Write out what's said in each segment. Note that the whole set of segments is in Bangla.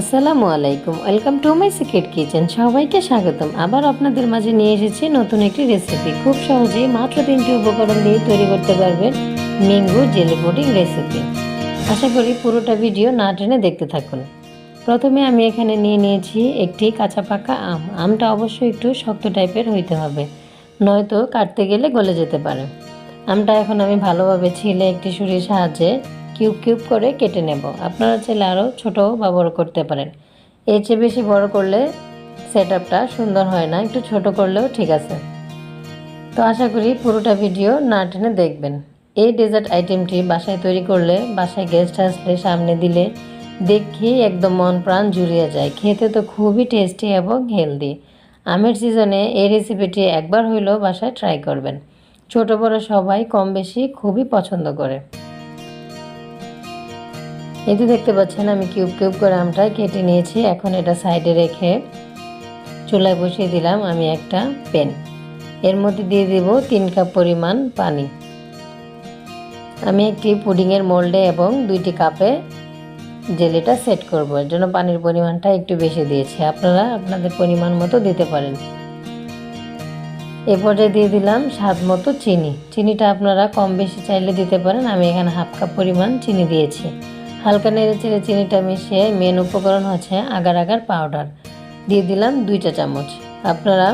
আসসালামু আলাইকুম। Welcome to my secret kitchen সবাইকে স্বাগতম। আবার আপনাদের মাঝে নিয়ে এসেছি নতুন একটি রেসিপি খুব সহজেই মাত্র তিনটি উপকরণ দিয়ে তৈরি করতে পারবেন মিঙ্গু জেলি পুডিং রেসিপি আশা করি পুরোটা ভিডিও না টেনে দেখতে থাকুন। প্রথমে আমি এখানে নিয়ে নিয়েছি একটি কাঁচা পাকা আম। আমটা অবশ্যই একটু শক্ত টাইপের হইতে হবে। নয়তো কাটতে গেলে গলে যেতে পারে। আমটা এখন আমি ভালোভাবে ছিলে একটি ছুরির সাহায্যে কিউব কিউব করে কেটে নেব। আপনারা চাইলে আরও ছোটো বা বড় করতে পারেন। এর চেয়ে বেশি বড় করলে সেট আপটা সুন্দর হয় না, একটু ছোট করলেও ঠিক আছে। তো আশা করি পুরোটা ভিডিও না টেনে দেখবেন। এই ডেজার্ট আইটেমটি বাসায় তৈরি করলে বাসায় গেস্ট আসলে সামনে দিলে দেখি একদম মন প্রাণ জুড়িয়ে যায়। খেতে তো খুবই টেস্টি এবং হেলদি। আমের সিজনে এই রেসিপিটি একবার হইলেও বাসায় ট্রাই করবেন। ছোট বড় সবাই কম বেশি খুবই পছন্দ করে। এই তো দেখতে পাচ্ছেন, আমি কিউব কিউব করে আমটা কেটে নিয়েছি। এখন এটা সাইডে রেখে চুলায় বসিয়ে দিলাম আমি একটা পেন এর মধ্যে দিয়ে দেব তিন কাপ পরিমাণ পানি। আমি একটি পুডিংয়ের মোল্ডে এবং দুইটি কাপে জেলিটা সেট করব। এর জন্য পানির পরিমাণটা একটু বেশি দিয়েছি। আপনারা আপনাদের পরিমাণ মতো দিতে পারেন। এরপরে দিয়ে দিলাম স্বাদ মতো চিনি। চিনিটা আপনারা কম বেশি চাইলে দিতে পারেন। আমি এখানে হাফ কাপ পরিমাণ চিনি দিয়েছি। হালকা নেড়ে চেড়ে চিনিটা মিশিয়ে মেন উপকরণ হচ্ছে আগার আগার পাউডার দিয়ে দিলাম দুইটা চামচ। আপনারা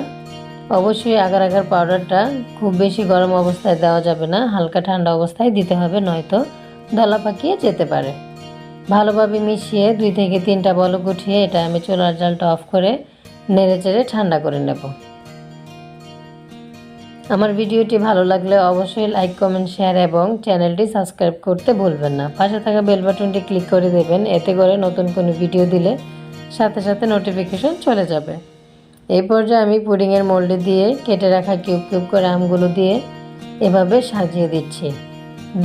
অবশ্যই আগার আগার পাউডারটা খুব বেশি গরম অবস্থায় দেওয়া যাবে না, হালকা ঠান্ডা অবস্থায় দিতে হবে, নয়তো দলা পাকিয়ে যেতে পারে। ভালোভাবে মিশিয়ে দুই থেকে তিনটা বলক উঠিয়ে এটা আমি চুলার জালটা অফ করে নেড়ে চেড়ে ঠান্ডা করে নেব। আমার ভিডিওটি ভালো লাগলে অবশ্যই লাইক কমেন্ট শেয়ার এবং চ্যানেলটি সাবস্ক্রাইব করতে ভুলবেন না। পাশে থাকা বেল বাটনটি ক্লিক করে দেবেন, এতে করে নতুন কোনো ভিডিও দিলে সাথে সাথে নোটিফিকেশন চলে যাবে। এই পর্যায়ে আমি পুডিংয়ের মোল্ডে দিয়ে কেটে রাখা কিউব কিউব করে আমগুলো দিয়ে এভাবে সাজিয়ে দিচ্ছি।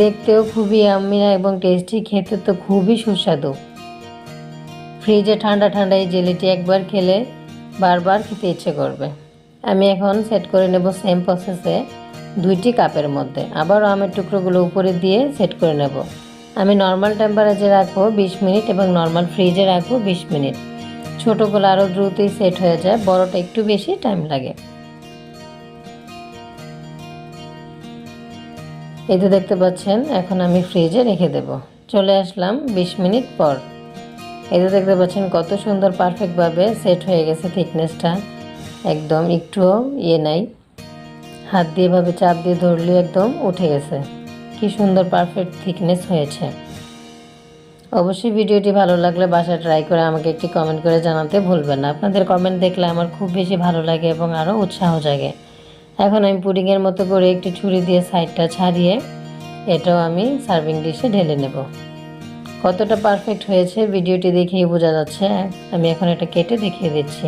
দেখতেও খুবই আমিরা এবং টেস্টি খেতে তো খুবই সুস্বাদু। ফ্রিজে ঠান্ডা ঠান্ডা এই জেলিটি একবার খেলে বারবার খেতে ইচ্ছে করবে। আমি এখন সেট করে নেব সেম প্রসেসে দুইটি কাপের মধ্যে। আবারও আমের টুকরোগুলো উপরে দিয়ে সেট করে নেব। আমি নর্মাল টেম্পারেচারে রাখব বিশ মিনিট এবং নর্মাল ফ্রিজে রাখব বিশ মিনিট। ছোটোগুলো আরও দ্রুতই সেট হয়ে যায়, বড়টা একটু বেশি টাইম লাগে। এই তো দেখতে পাচ্ছেন, এখন আমি ফ্রিজে রেখে দেব। চলে আসলাম বিশ মিনিট পর। এই তো দেখতে পাচ্ছেন, কত সুন্দর পারফেক্টভাবে সেট হয়ে গেছে থিকনেসটা একদম একটুও ইয়ে নাই। হাত দিয়ে ভাবে চাপ দিয়ে ধরলে একদম উঠে গেছে। কি সুন্দর পারফেক্ট থিকনেস হয়েছে। অবশ্যই ভিডিওটি ভালো লাগলে বাসা ট্রাই করে আমাকে একটি কমেন্ট করে জানাতে ভুলবেন না। আপনাদের কমেন্ট দেখলে আমার খুব বেশি ভালো লাগে এবং আরও উৎসাহ জাগে। এখন আমি পুডিংয়ের মতো করে একটি ছুরি দিয়ে সাইডটা ছাড়িয়ে এটাও আমি সার্ভিং ডিশে ঢেলে নেব। কতটা পারফেক্ট হয়েছে, ভিডিওটি দেখেই বোঝা যাচ্ছে। আমি এখন এটা কেটে দেখিয়ে দিচ্ছি।